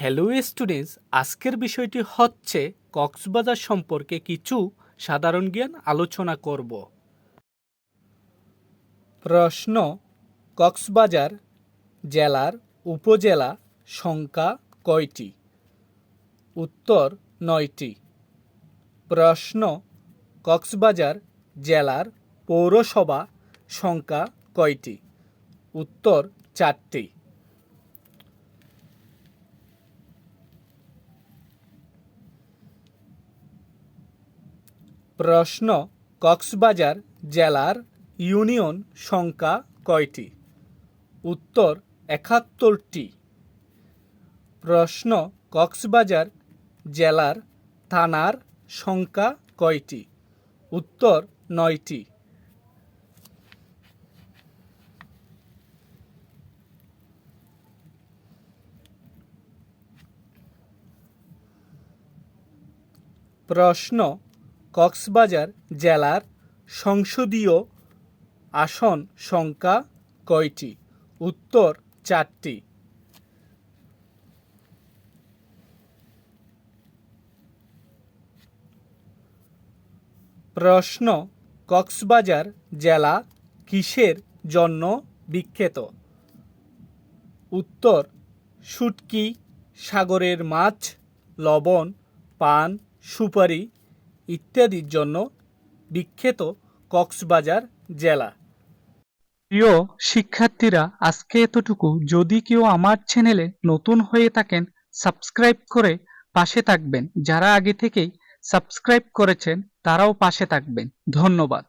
Hello students আজকের বিষয়টি হচ্ছে কক্সবাজার সম্পর্কে কিছু সাধারণ জ্ঞান আলোচনা করব। প্রশ্ন, কক্সবাজার জেলার উপজেলা সংখ্যা কয়টি? উত্তর, নয়টি। প্রশ্ন, কক্সবাজার জেলার পৌরসভা সংখ্যা কয়টি? উত্তর, চারটি। প্রশ্ন, কক্সবাজার জেলার ইউনিয়ন সংখ্যা কয়টি? উত্তর, একাত্তরটি। প্রশ্ন, কক্সবাজার জেলার থানার সংখ্যা কয়টি? উত্তর, নয়টি। প্রশ্ন কক্সবাজার জেলার সংসদীয় আসন সংখ্যা কয়টি? উত্তর চারটি। প্রশ্ন, কক্সবাজার জেলা কিসের জন্য বিখ্যাত? উত্তর, শুটকি সাগরের মাছ, লবণ, পান, সুপারি ইত্যাদির জন্য বিখ্যাত কক্সবাজার জেলা। প্রিয় শিক্ষার্থীরা, আজকে এতটুকু। যদি কেউ আমার চ্যানেলে নতুন হয়ে থাকেন, সাবস্ক্রাইব করে পাশে থাকবেন। যারা আগে থেকেই সাবস্ক্রাইব করেছেন, তারাও পাশে থাকবেন। ধন্যবাদ।